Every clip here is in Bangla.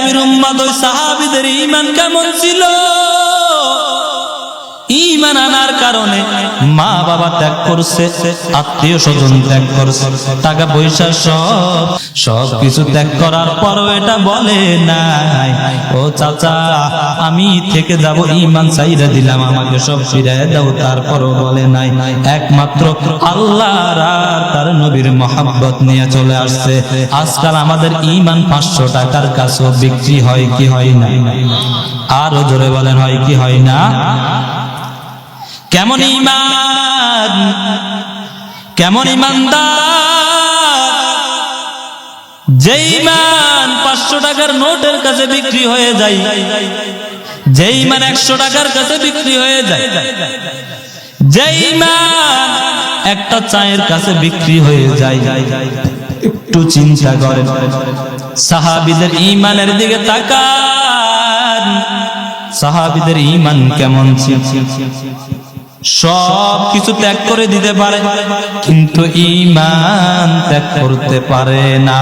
নবীর উম্মাদ ওই সাহাবিদের ইমান কেমন ছিল? ইমান আনার কারণে মা বাবা ত্যাগ করছে, আত্মীয় স্বজন ত্যাগ করছে, টাকা পয়সা সব সব কিছু ত্যাগ করার পরও এটা বলে নাই। ও চাচা, আমি থেকে যাব ইমান চাইরা দিলাম, আমাকে সব ফিরায় দাও, তারপরও বলে নাই। একমাত্র আল্লাহ তার নবীর মহাব্বত নিয়ে চলে আসছে। আজকাল আমাদের ইমান পাঁচশো টাকার কাছেও বিক্রি হয় কি হয় না? আরও জোরে বলেন, হয় কি হয় না? কেমন ইমান কেমন ইমানদার যে ইমান পাঁচশো টাকার নোটের কাছে বিক্রি হয়ে যায় যে ইমান একশো টাকার কাছে বিক্রি হয়ে যায় যে ইমান একটা চায়ের কাছে বিক্রি হয়ে যায়। একটু চিন্তা করেন সাহাবিদের ইমানের দিকে তাকান সাহাবিদের ইমান কেমন ছিল? সব কিছু ত্যাগ করে দিতে পারে, কিন্তু ইমান ত্যাগ করতে পারে না।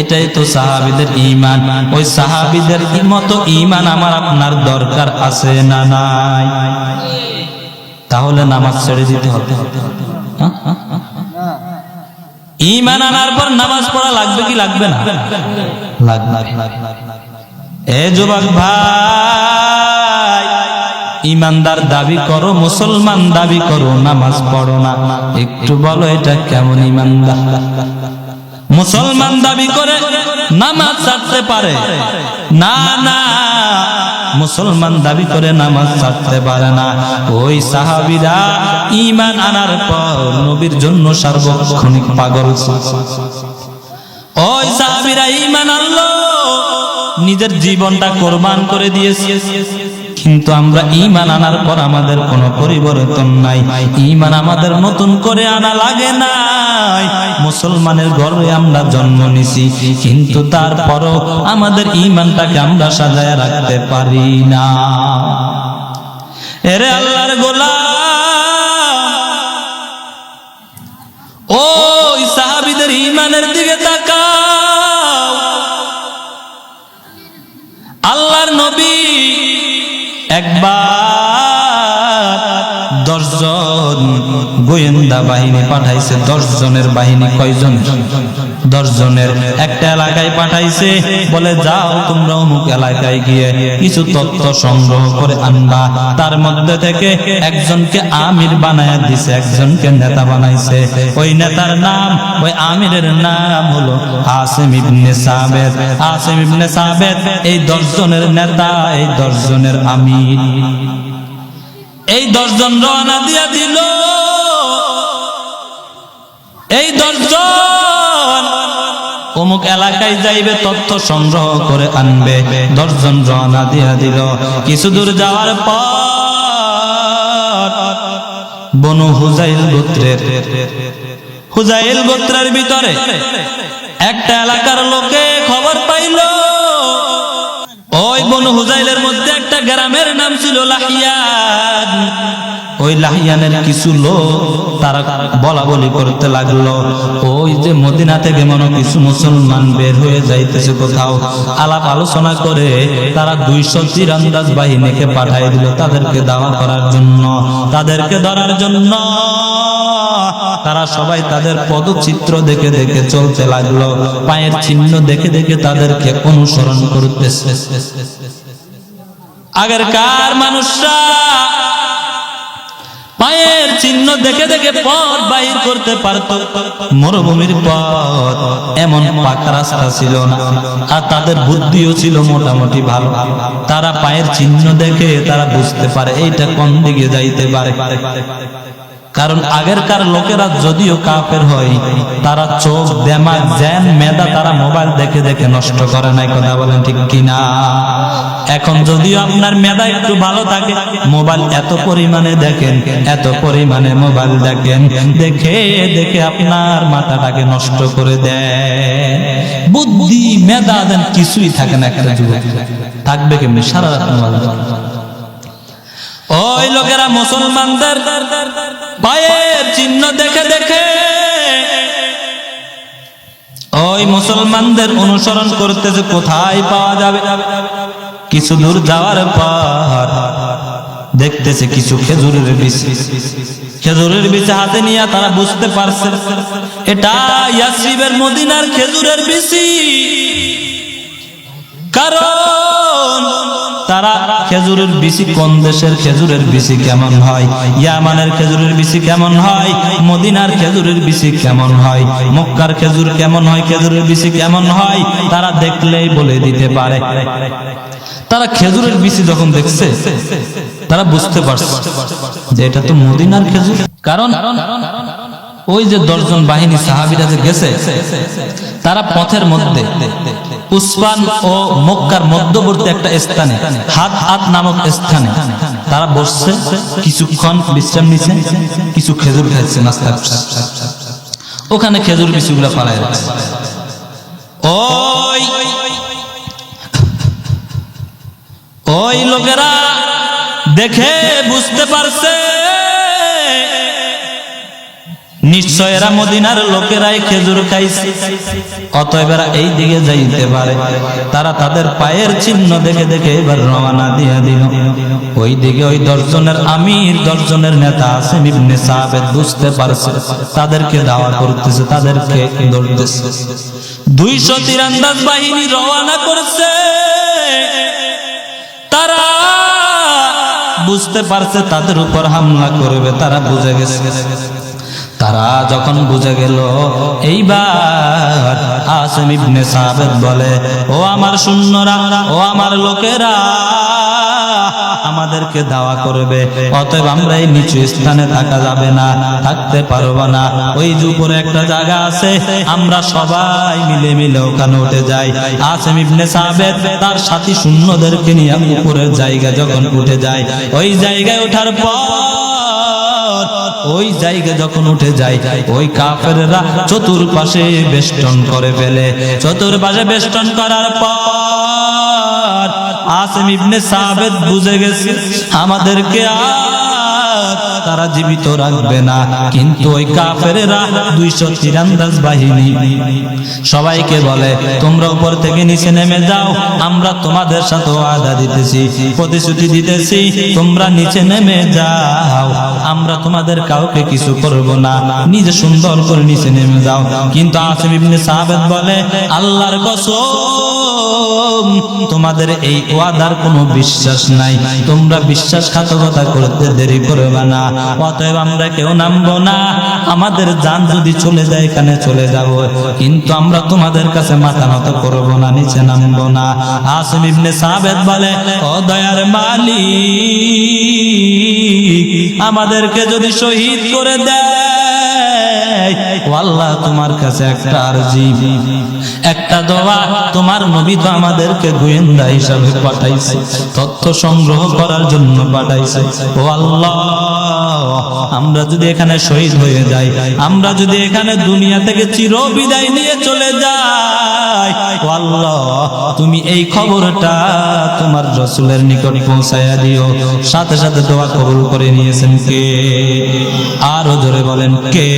এটাই তো সাহাবিদের ইমান ওই সাহাবিদের মতো ইমান আমার আপনার দরকার আছে না নাই? তাহলে নামাজ ছেড়ে দিতে হবে? ইমান আনার পর নামাজ পড়া লাগবে কি লাগবে না? লাগবে। এ যুবক ভাই! ইমানদার দাবি করো, মুসলমান দাবি করো, নামাজ পড়ো না। একটু বলো, এটা কেমন ইমানদার? মুসলমান দাবি করে নামাজ ছাড়তে পারে। না না, মুসলমান দাবি করে নামাজ ছাড়তে পারে না। ওই সাহাবিরা ইমান আনার পর নবীর জন্য সার্বক্ষণিক পাগল। ওই সাহাবিরা ইমান আনলো, নিজের জীবনটা কোরবান করে দিয়েছে। কিন্তু আমরা ইমান আনার পর আমাদের কোনো পরিবর্তন নাই। ইমান আমাদের নতুন করে আনা লাগে নাই। মুসলমানের ঘরে আমরা জন্ম নিছি, কিন্তু তারপরও আমাদের ইমানটাকে আমরা সাজায় রাখতে পারি না। এরে আল্লাহর গোলাম! ওই সাহাবিদের ইমানের দিকে তাকাও। আল্লাহর নবী একবার দশজন গোয়েন্দা বাহিনী পাঠাইছে দশ জনের বাহিনী কয়জন? দশ জনের একটা এলাকায় পাঠাইছে, বলে, যাও তোমরা অমুক এলাকায় গিয়ে কিছু তথ্য সংগ্রহ করে আনবা। তার মধ্যে থেকে একজনকে আমির বানায় দিছে, একজনকে নেতা বানাইছে। ওই নেতার নাম, ওই আমিরের নাম হলো আসিম ইবনে সাবেদ আসিম ইবনে সাবেদ এই দশ জনের নেতা, এই দশ জনের আমির। এই দশজন রওনা দিয়া দিল। এই দশজন অমুক এলাকায় যাইবে, তথ্য সংগ্রহ করে আনবে। দশজন রওনা দিয়া দিল। কিছু দূর যাওয়ার পর বনু হুজাইল গোত্রের হুজাইল গোত্রের ভিতরে একটা এলাকার লোকে খবর পাইল। ওই বনু হুজাইলের মধ্যে একটা গ্রামের নাম ছিল লাহিয়ান। ওই লাহিয়ানের কিছু লোক তারা বলা বলি করতে লাগল। ওই যে মদিনা থেকে মনে কিছু মুসলমান বের হয়ে যাইতেছে কোথাও। আলাপ আলোচনা করে তারা দুইশো তীরান্দাজ বাহিনীকে পাঠাই দিল তাদেরকে দাওয়া করার জন্য। তাদেরকে ধরার জন্য। তারা সবাই তাদের পদচিত্র দেখে দেখে চলতে লাগল। পায়ের চিহ্ন দেখে দেখে তাদেরকে অনুসরণ করতেছে। আগের কার মানুষরা পায়ের চিহ্ন দেখে দেখে পথ বাহির করতে পারত। মরুভূমির পথ এমন পাকা রাস্তা ছিল না, আর তাদের বুদ্ধিও ছিল মোটামুটি ভালো। তারা পায়ের চিহ্ন দেখে তারা বুঝতে পারে এইটা কোন দিকে যাইতে পারে। কারণ আগেরকার লোকেরা যদিও কাফের হয়, তারা চোখ দেমা জ্যান মেধা তারা মোবাইল দেখে দেখে নষ্ট করে নাই, কথা বলেন ঠিক কিনা? এখন যদিও আপনার মেধা একটু ভালো থাকে, মোবাইল এত পরিমাণে দেখেন, এত পরিমাণে মোবাইল দেখেন, দেখে দেখে আপনার মাথাটাকে নষ্ট করে দেয়। বুদ্ধি, মেধা দেন কিছুই থাকে না একটা যুবক। থাকবে কেমনি? সারা রাত মোবাইল ওই লোকেরা মুসলমানদের পায়ের চিহ্ন দেখে দেখে ওই মুসলমানদের অনুসরণ করতেছে কোথায় পাওয়া যাবে? কিছু দূর যাওয়ার পর দেখতেছে কিছু খেজুরের বীজ। খেজুরের বীজ হাতে নিয়ে তারা বুঝতে পারছে, এটা ইয়াসরিবের মদিনার খেজুরের বিসি কারণ তারা খেজুরের বিসি কোন দেশের খেজুরের বিসি কেমন হয়? ইয়ামানের খেজুরের বিসি কেমন হয়? মদিনার খেজুরের বিসি কেমন হয়? মক্কার খেজুর কেমন হয়? খেজুরের বিসি কেমন হয়? তারা দেখলেই বলে দিতে পারে। তারা খেজুরের বিসি যখন দেখছে, তারা বুঝতে পারছে যে এটা তো মদিনার খেজুর। কারণ ওই যে দশজন বাহিনী সাহাবিরা যে গেছে, তারা পথের মধ্যে উসমান ও মক্কার মধ্যবর্তী একটা স্থানে, হাত হাত নামক স্থানে, তারা বসছে, কিছুক্ষণ বিশ্রাম নিছে কিছু খেজুর খাচ্ছে, নাস্তা ওখানে খেজুর ফালাই রাখছে। ওই ওই লোকেরা দেখে বুঝতে পারছে নিশ্চয় এরা মদিনার লোকেরাই খেজুর খাইছে। অতএব এরা এই দিকে যাইতে পারে। তারা তাদের পায়ের চিহ্ন দেখে দেখে এবার রওনা দিয়ে দিল। ওই দিকে ওই দর্শনের আমির দর্শনের নেতা আছে ইবনে সাহাবেদ বুঝতে পারছে। তাদেরকে দাওয়া করতেছে, তাদেরকে ধরতেছে। দুইশো তীরান্দাজ বাহিনী রওনা করছে। তারা বুঝতে পারছে তাদের উপর হামলা করবে, তারা বুঝে গেছে। তারা যখন বুঝে গেল, এইবার আসেম ইবনে সাবেদ বলে, ও আমার শূন্যরা ও আমার লোকেরা, আমাদেরকে দাওয়া করবে, অতএব আমরা এই নিচু স্থানে থাকা যাবে না, থাকতে পারব না। ওই যে একটা জায়গা আছে, আমরা সবাই মিলে মিলে ওখানে উঠে যাই। আসেম ইবনে সাবেদ তার সাথী শূন্যদেরকে নিয়ে উপরের জায়গা যখন উঠে যায়, ওই জায়গায় ওঠার পর ওই জায়গা যখন উঠে যায়, ওই কাফেররা চতুর্পাশে বেষ্টন করে ফেলে। চতুর্পাশে বেষ্টন করার পর আসিম ইবনে সাবেদ বুঝে গেছে, আমাদেরকে আর তারা জীবিত রাখবে না। কিন্তু ওই কাফেরেরা দুইশো তীরান্দাজ বাহিনী। সবাইকে বলে, তোমরা উপর থেকে নিচে নেমে যাও, আমরা তোমাদের সাথে আদা দিতেছি, প্রতিশ্রুতি দিতেছি, তোমরা নিচে নেমে যাও। আমরা তোমাদের কাউকে কিছু করব না, নিজে সুন্দর করে নিচে নেমে যাও। কিন্তু আসিম ইবনে সাহাবেদ বলে, আল্লাহর কসম, তোমাদের এই ওয়াদার কোনো বিশ্বাস নাই। তোমরা বিশ্বাসঘাতকতা করতে দেরি করবে না। অতএব আমরা কেউ নামবো না। আমাদের যান যদি চলে যায় এখানে চলে যাব। কিন্তু আমরা তোমাদের কাছে মাথা নত করব না, নিচে নামবো না। আসিম ইবনে সাবেদ বলে, ও দয়ার মালিক, আমাদেরকে যদি শহীদ করে দেয় আল্লাহ তোমার কাছে একটা আরজি। একটা দোয়া তোমার নবী তো আমাদেরকে গোয়েন্দা হিসাবে পাঠাইছে, তথ্য সংগ্রহ করার জন্য পাঠাইছে। ও আল্লাহ আমরা যদি এখানে শহীদ হয়ে যাই, আমরা যদি এখানে দুনিয়া থেকে চির বিদায় নিয়ে চলে যাই আল্লাহ তুমি এই খবরটা তোমার রসুলের নিকট পৌঁছায়া দিও। সাথে সাথে দোয়া কবুল করে নিয়েছেন কে? আরও জোরে বলেন কে?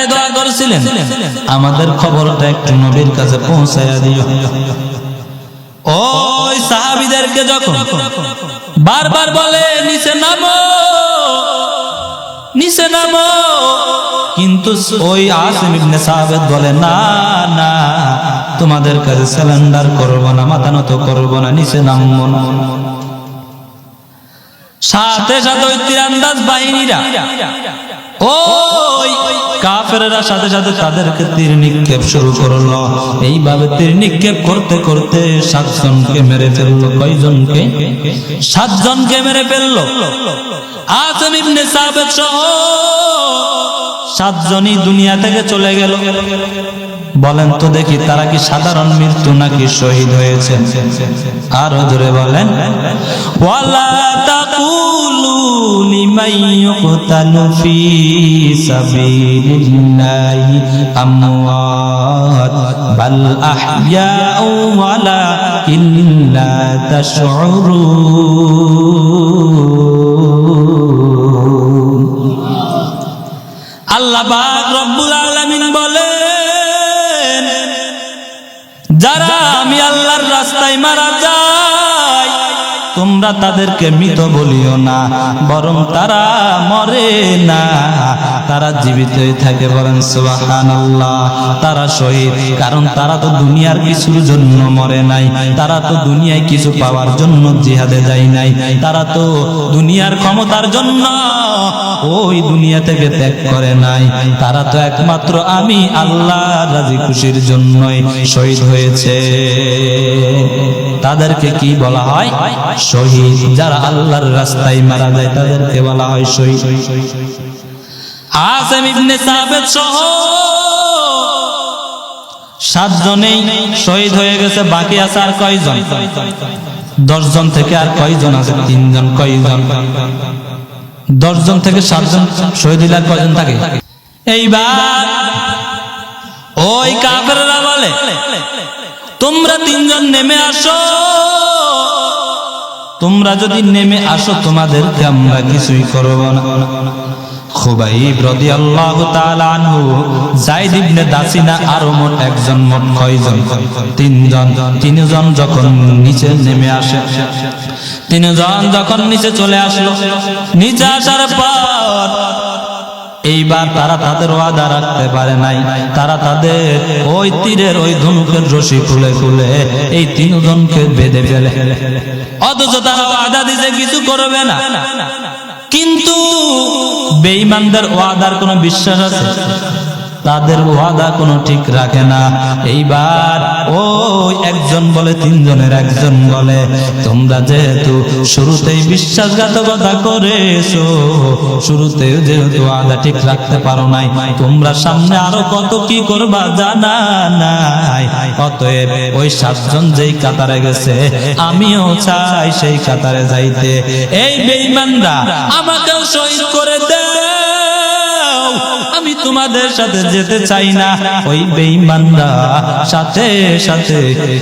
একটাই দোয়া করেছিলেন। আমাদের খবরটা একটু নবীর কাছে পৌঁছায়া দিও। ওই সাহাবিদেরকে যখন বারবার বলে, নিচে নামো নিচে নামো। কিন্তু ওই আসিম ইবনে সাহাবেদ বলে, না না, তোমাদের কাছে স্যালেন্ডার করব না, মাথা নত করব না, নিচে নামবো সাথে সাথে ওই তীরান্দাজ বাহিনীরা ওই কাফেররা সাথে সাথে তাদেরকে তীর নিক্ষেপ শুরু করল। এইভাবে তীর নিক্ষেপ করতে করতে সাতজনকে মেরে ফেলল। কয়জনকে? সাতজনকে মেরে ফেলল। আসম ইবনে সাবেদ সহ সাতজনই দুনিয়া থেকে চলে গেল। বলেন তো দেখি তারা কি সাধারণ মৃত্যু নাকি শহীদ হয়েছে? আরও ধরে বলেন। ওয়ালা তাশউরুন। আল্লাহ রব্বুল আলমিন বলে যারা আমি আল্লাহর রাস্তায় মারা যায় তোমরা তাদেরকে মৃত বলিও না, বরং তারা মরে না। তারা জীবিতই থাকে বলেন সুবহানাল্লাহ। তারা শহীদ, কারণ তারা তো দুনিয়ার কিছুর জন্য মরে নাই। তারা তো দুনিয়ায় কিছু পাওয়ার জন্য জিহাদে যায় নাই। তারা তো দুনিয়ার ক্ষমতার জন্য ওই দুনিয়া থেকে ত্যাগ করে নাই। তারা তো একমাত্র আমি, আল্লাহ, রাজি খুশির জন্যই শহীদ হয়েছে। তাদেরকে কি বলা হয়? শহীদ, যারা আল্লাহর রাস্তায় মারা যায়, তাদেরকে বলা হয় শহীদ। আসেম ইবনে সাবেদ সহ সাতজনেই শহীদ হয়ে গেছে, বাকি আছে আর কয়জন? দশজন থেকে আর কয়জন আছে? তিনজন, কয়জন? দশজন থেকে সাতজন শহীদ হইলে আর কয়জন থাকে? এইবার ওই কাফেররা বলে, তোমরা তিনজন নেমে আসো। তোমরা যদি নেমে আসো, তোমাদের আমরা কিছুই করব না। দাসিনা আরও মোট একজন মোট কয়জন? তিনজন। তিনজন নিচে নেমে আসে, তিনজন যখন নিচে চলে আসলো, নিচে আসার পর এইবার তারা তাদের ওয়াদা রাখতে পারে নাই। তারা তাদের ওই তীরের ওই ধনুকের রশি খুলে খুলে এই তিনজনকে বেঁধে ফেলে। অথচ তারা ওয়াদা দিতে কিছু করবে না। কিন্তু বেঈমানদের ওয়াদার কোনো বিশ্বাস আছে? তাদের ওয়াদা কোনো ঠিক রাখে না। এইবার ওই একজন বলে, তিনজনের একজন বলে, তোমরা যেহেতু শুরুতেই বিশ্বাসঘাতকতা করেছ শুরুতেই যেহেতু ওয়াদা ঠিক রাখতে পারো নাই, তোমরা সামনে আরও কত কি করবা জানা নাই। অতএব ওই সাতজন যেই কাতারে গেছে, আমিও চাই সেই কাতারে যাইতে। এই বেঈমানরা আমাকেও শহীদ করে আমি তোমাদের সাথে যেতে চাই না। ওই বেঈমানরা সাথে সাথে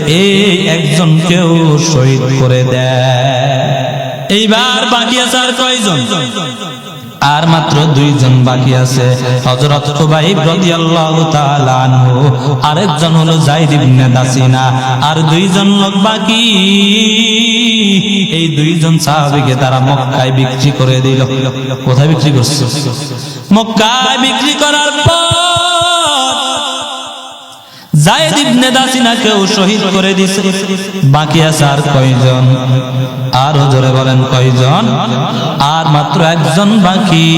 এই একজনকেও শহীদ করে দেয়। এইবার বাকি আছে আর কয়জন? আর মাত্র দুইজন বাকি আছে। আনহু, আরেকজন হলো যায়েদ ইবনে আর দুইজন লোক বাকি। এই দুইজন সাহাবিকে তারা মক্কায় বিক্রি করে দিল। কোথায় বিক্রি করছে? মক্কায় বিক্রি করার পর জায়েদ ইবনে দাসিনাকেও শহীদ করে দিছে। বাকি আর আরও মাত্র একজন বাকি।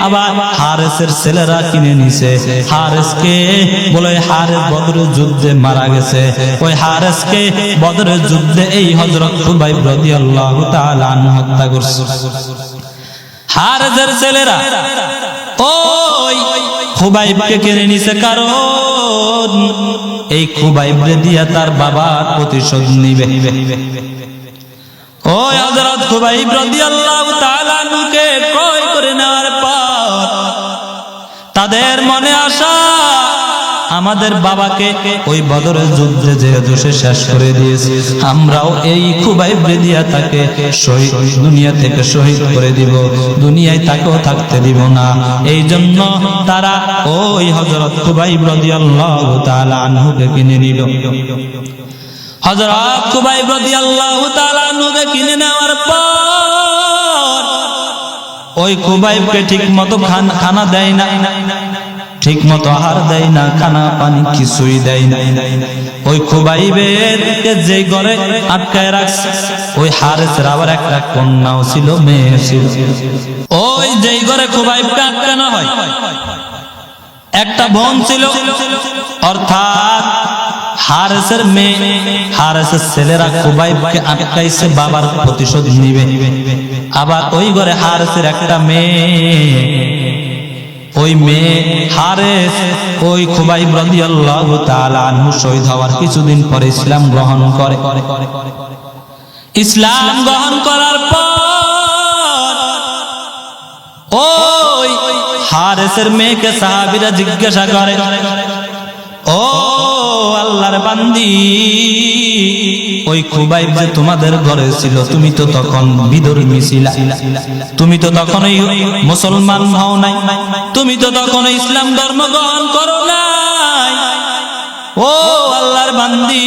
আবার হারেসের ছেলেরা কিনে নিছে। হারেসকে বলে, হারেস বদরের যুদ্ধে মারা গেছে। ওই হারেসকে বদরের যুদ্ধে এই হযরত খুবাইব রাদিয়াল্লাহু তাআলা হত্যা করছে। ছেলেরা, ওই কিনে নিছে কারণ এই খুবাইবরে দিয়া তার বাবার প্রতিশোধ নিবে। ওই হযরত খুবাইব রাদিয়াল্লাহু তাআলা নুকে করে নেওয়ার পর তাদের মনে আসা আমাদের বাবাকে ওই বদরের যুদ্ধে যে সে শেষ করে দিয়েছে, আমরাও এই খুবাই দিয়া তাকে শহীদ দুনিয়া থেকে শহীদ করে দিব, দুনিয়ায় তাকেও থাকতে দিব না। এই জন্য তারা ওই হজরত খুবাই রাদিয়াল্লাহু তাআলা আনহুকে কিনে নিল। হজরত খুবাই রাদিয়াল্লাহু কিনে নেওয়ার পর ওই খুবাইবকে ঠিক মতো খানা দেয় না। ঠিক মতো আহার দেয় না, খানা পানি কিছুই দেয় না। ওই খুবাইবের যে ঘরে আটকায় রাখছে, ওই হারেসের আবার একটা কন্যাও ছিল, মেয়ে ছিল। ওই যেই ঘরে খুবাইবকে আটকানো হয়, একটা বোন ছিল, অর্থাৎ হারেসের মেয়ে। হারেসের ছেলেরা খুবাইবকে আটকাইছে, বাবার প্রতিশোধ নিবে। আবার ওই ঘরে হারেসের একটা মেয়ে। ওই মেয়ে হারেস, ওই খুবাই রাদিয়াল্লাহু তাআলা আনহু শহীদ হওয়ার কিছুদিন পরে ইসলাম গ্রহণ করে। ইসলাম গ্রহণ করার পর ওই হারেসের মেয়েকে সাহাবীরা জিজ্ঞাসা করে, ও আল্লাহর বান্দি ওই খুবাইব যে তোমাদের ঘরে ছিল, তুমি তো তখন বিধর্মী ছিলা। তুমি তো তখন মুসলমান হও নাই, তুমি তো তখন ইসলাম ধর্ম গ্রহণ করো নাই। ও আল্লাহর বান্দি,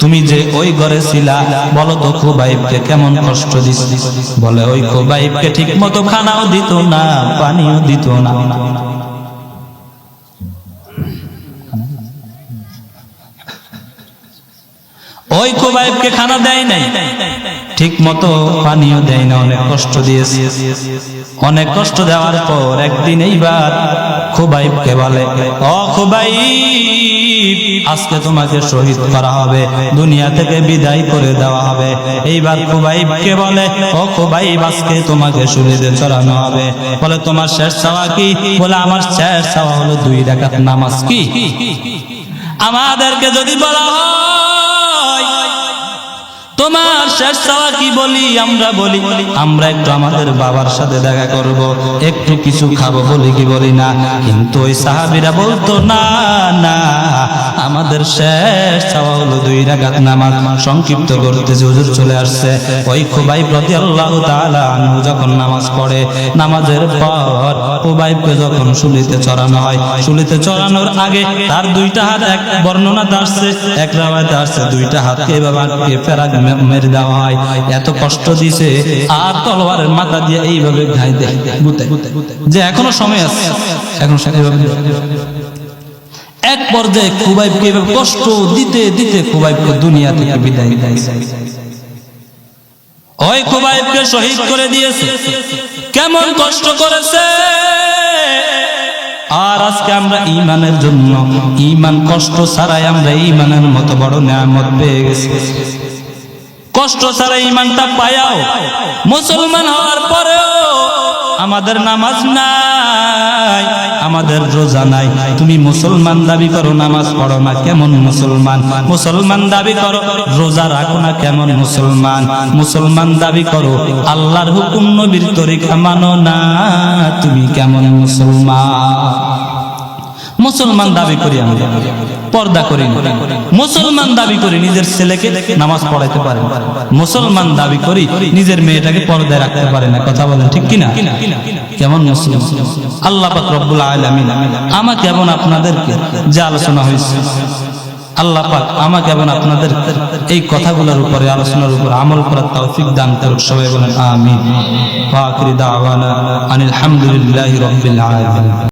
তুমি যে ওই ঘরে ছিলা, বলো তো খুবাইবকে কেমন কষ্ট দিস? বলে, ওই খুবাইবকে ঠিক মতো খানাও দিত না, পানিও দিত না। ওই খুবাইবকে খানা দেয় নাই। ঠিক মতো পানিও দেয় না, অনেক কষ্ট দিয়েছে। অনেক কষ্ট দেওয়ার পর একদিন এইবার খুবাইবকে বলে, ও খুবাইব আজকে তোমাকে শহীদ করা হবে, দুনিয়া থেকে বিদায় করে দেওয়া হবে। এইবার খুবাইবকে বলে খুবাইব আজকে তোমাকে শুলিতে চড়ানো হবে। বলে, তোমার শেষ চাওয়া কি? বলে, আমার শেষ চাওয়া হলো দুই রাকাত নামাজ কি? আমাদেরকে যদি বলা হয় তোমার শেষ চাওয়া কি বলি আমরা বলি? আমরা একটু আমাদের বাবার সাথে দেখা করব, একটু কিছু খাব বলি কি বলি না? কিন্তু ওই সাহাবিরা বলতো, না না, আমাদের শেষ চাওয়া হলো দুই রাগাত নামাজ। সংক্ষিপ্ত করতে হুজুর চলে আসছে, ওই খুবাই প্রতি আল্লাহ তাআলা যখন নামাজ পড়ে, নামাজের পর খুবাইবকে যখন শুলিতে চড়ানো হয়, শুলিতে চড়ানোর আগে তার দুইটা হাত এক বর্ণনা আসছে, এক রাওয়াতে আসছে, দুইটা হাতকে এভাবে আটকে ফেরাক মে- মেরে দেওয়া হয়। এত কষ্ট দিছে, আর তলোয়ারের মাথা দিয়ে এইভাবে ঘাই দেয়। যে এখনও সময় আছে, এখন এক পর্যায়ে খুবাইবকে কষ্ট দিতে দিতে খুবাইবকে দুনিয়া থেকে বিদায় দেয় ওই খুবাইবকে শহীদ করে দিয়েছে। কেমন কষ্ট করেছে। আর আজকে আমরা ইমানের জন্য, ইমান কষ্ট ছাড়াই আমরা ইমানের মতো বড় নিয়ামত পেয়ে গেছি। কষ্ট ছাড়া ইমানটা পায়াও। মুসলমান হওয়ার পরেও আমাদের নামাজ নাই, আমাদের রোজা নাই। তুমি মুসলমান দাবি করো, নামাজ পড়ো না, কেমন মুসলমান? মুসলমান দাবি করো, রোজা রাখো না, কেমন মুসলমান? মুসলমান দাবি করো, আল্লাহর হুকুম নবীর তরিকা মানো না, তুমি কেমন মুসলমান? মুসলমান দাবি করি আমরা পর্দা করি মুসলমান দাবি করি নিজের ছেলেকে নামাজ পড়াইতে পারে মুসলমান দাবি করি নিজের মেয়েটাকে পর্দায় রাখতে পারে না। কথা বলেন ঠিক কিনা? কেমন মুসলিম আল্লাহ পাক রব্বুল আলামিন আমাকে এবং আপনাদেরকে যে আলোচনা হয়েছে, আল্লাহ পাক আমাকে এবং আপনাদের এই কথাগুলোর উপরে, আলোচনার উপর আমল করার তৌফিক দান করুক। সবাই বলেন, আমিন। ওয়া আখিরি দাওয়ানা আনিল হামদুলিল্লাহি রাব্বিল আলামিন।